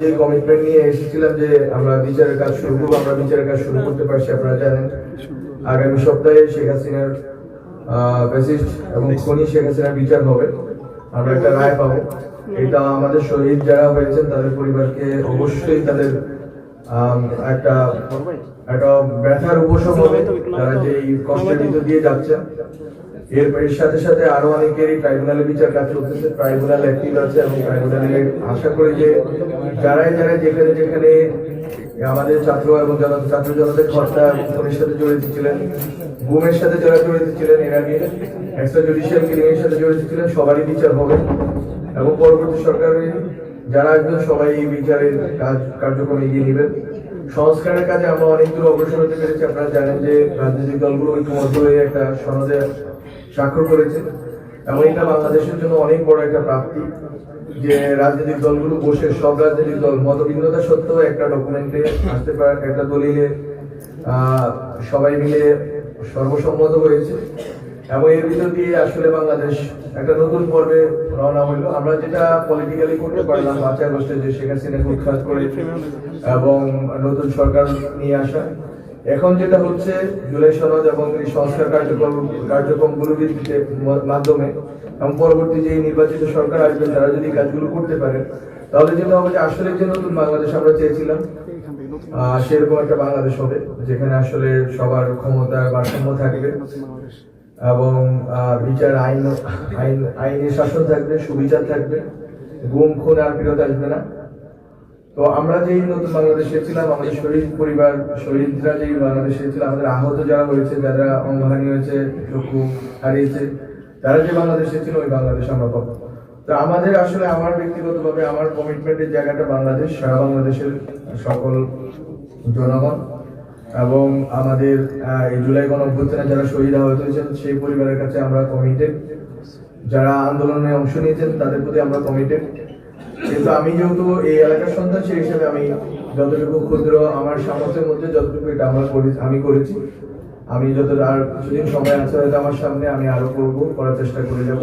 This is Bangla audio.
যে কমিটমেন্ট নিয়ে এসেছিলাম যে আমরা বিচারের কাজ শুরু করব, আমরা বিচারের কাজ শুরু করতে পারছি, আপনারা জানেন। আগামী সপ্তাহে শেখ হাসিনার বেসিস্ট এবং খনি শেখ হাসিনার বিচার হবে। আমরা একটা রায় পাবো। এটা আমাদের শহীদ যারা হয়েছেন, তাদের পরিবারকে অবশ্যই তাদের একটা একটা ব্যথার উপশম হবে তারা যে এই কষ্টের ভিতর দিয়ে যাচ্ছে। এর এর সাথে সাথে আরও অনেকেরই ট্রাইব্যুনালে বিচার কাজ চলতেছে। ট্রাইব্যুনাল অ্যাক্টিভ আছে এবং ট্রাইব্যুনালে আশা করি যে যারাই যারাই যেখানে যেখানে আমাদের ছাত্র এবং জন- ছাত্র জনতার হত্যা খুনের সাথে জড়িত ছিলেন গুমের সাথে যারা জড়িত ছিলেন এর আগে এক্সট্রা জুডিশিয়াল এর সাথে জড়িত ছিলেন সবারই বিচার হবে। এবং পরবর্তী সরকারের যারা আসবেন সবাই এই বিচারের কাজ, কার্যক্রম এগিয়ে নেবেন। সংস্কারের কাজে আমরা অনেক দূর অগ্রসর হতে পেরেছি। আপনারা জানেন যে রাজনৈতিক দলগুলো ইতিমধ্যে হয়ে একটা সনদে স্বাক্ষর করেছে। এবং এটা বাংলাদেশের জন্য অনেক বড় একটা প্রাপ্তি যে রাজনৈতিক দলগুলো বসে সব রাজনৈতিক দল মতভিন্নতা সত্ত্বেও একটা ডকুমেন্টে আসতে পারে, একটা দলিলে সবাই মিলে সর্বসম্মত হয়েছে। এবং এর ভিতর দিয়ে আসলে বাংলাদেশ একটা নতুন পর্বে রওনা হইল। আমরা যেটা পলিটিক্যালি করতে পারলাম, পাঁচই আগস্টে যে শেখ হাসিনাকে উৎখাত করে এবং নতুন সরকার নিয়ে আসা। এখন যেটা হচ্ছে, জুলাই সনদ এবং এই সংস্কার কার্যক্রম কার্যক্রমগুলোর মাধ্যমে এবং পরবর্তী যে নির্বাচিত সরকার আসবেন, তারা যদি কাজগুলো করতে পারে, তাহলে যেটা হবে যে আসলে যে নতুন বাংলাদেশ আমরা চেয়েছিলাম সেরকম একটা বাংলাদেশ হবে, যেখানে আসলে সবার ক্ষমতা, ভারসাম্য থাকবে। এবং বিচার আইন আইন, আইনের শাসন থাকবে, সুবিচার থাকবে, গুম, খুন আর ফেরত আসবে না। তো আমরা যেই নতুন বাংলাদেশে ছিলাম, আমাদের শহীদ পরিবার শহীদরা যেই বাংলাদেশে ছিল, আমাদের আহত যারা হয়েছে, যারা অঙ্গহানি হয়েছে চক্ষু হারিয়েছে, তারা যে বাংলাদেশে ছিল, ওই বাংলাদেশ আমরা পাবো। তো আমাদের আসলে আমার ব্যক্তিগতভাবে, আমার কমিটমেন্টের জায়গাটা বাংলাদেশ, সারা বাংলাদেশের সকল জনগণ। এবং আমাদের এই জুলাই গণ অভ্যুত্থানে যারা শহীদ আহত হয়েছেন, সেই পরিবারের কাছে আমরা কমিটেড যারা আন্দোলনে অংশ নিয়েছেন, তাদের প্রতি আমরা কমিটেড কিন্তু আমি যেহেতু এই এলাকার সন্তান, সেই হিসেবে আমি যতটুকু ক্ষুদ্র আমার সামর্থ্যের মধ্যে যতটুকু এটা আমরা আমি করেছি। আমি যত আর কিছুদিন সময় আছে হয়তো আমার সামনে, আমি আরও করব, করার চেষ্টা করে যাব।